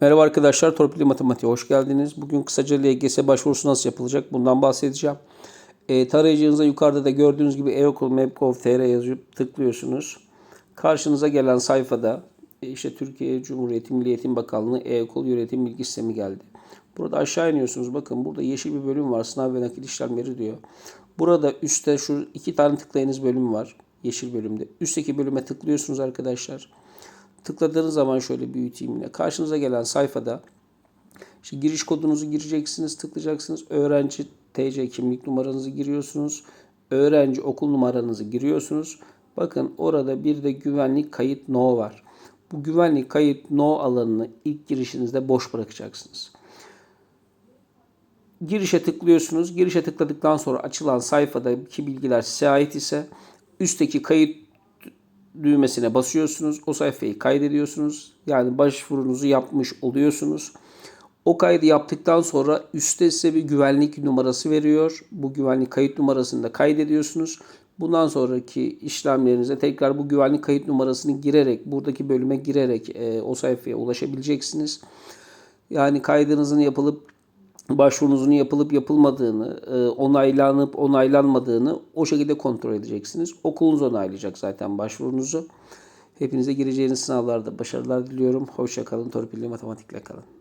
Merhaba arkadaşlar, Torpilli Matematiğe hoş geldiniz. Bugün kısaca LGS başvurusu nasıl yapılacak bundan bahsedeceğim. E, tarayıcınıza yukarıda da gördüğünüz gibi e-okul map.gov.tr yazıp tıklıyorsunuz. Karşınıza gelen sayfada e, işte Türkiye Cumhuriyeti Milli Eğitim Bakanlığı e-okul yönetim bilgi sistemi geldi. Burada aşağı iniyorsunuz. Bakın burada yeşil bir bölüm var. Sınav ve nakil işlemleri diyor. Burada üstte şu iki tane tıklayınız bölüm var. Yeşil bölümde. Üstteki bölüme tıklıyorsunuz arkadaşlar. Tıkladığınız zaman şöyle büyüteyim yine. Karşınıza gelen sayfada işte giriş kodunuzu gireceksiniz, tıklayacaksınız. Öğrenci TC kimlik numaranızı giriyorsunuz. Öğrenci okul numaranızı giriyorsunuz. Bakın orada bir de güvenlik kayıt no var. Bu güvenlik kayıt no alanını ilk girişinizde boş bırakacaksınız. Girişe tıklıyorsunuz. Girişe tıkladıktan sonra açılan sayfadaki bilgiler size ait ise üstteki kayıt düğmesine basıyorsunuz. O sayfayı kaydediyorsunuz. Yani başvurunuzu yapmış oluyorsunuz. O kaydı yaptıktan sonra üstte size bir güvenlik numarası veriyor. Bu güvenlik kayıt numarasını da kaydediyorsunuz. Bundan sonraki işlemlerinize tekrar bu güvenlik kayıt numarasını girerek, buradaki bölüme girerek e, o sayfaya ulaşabileceksiniz. Yani kaydınızın yapılıp başvurunuzun yapılıp yapılmadığını, e, onaylanıp onaylanmadığını o şekilde kontrol edeceksiniz. Okulunuz onaylayacak zaten başvurunuzu. Hepinize gireceğiniz sınavlarda başarılar diliyorum. Hoşça kalın. Torpilli matematikle kalın.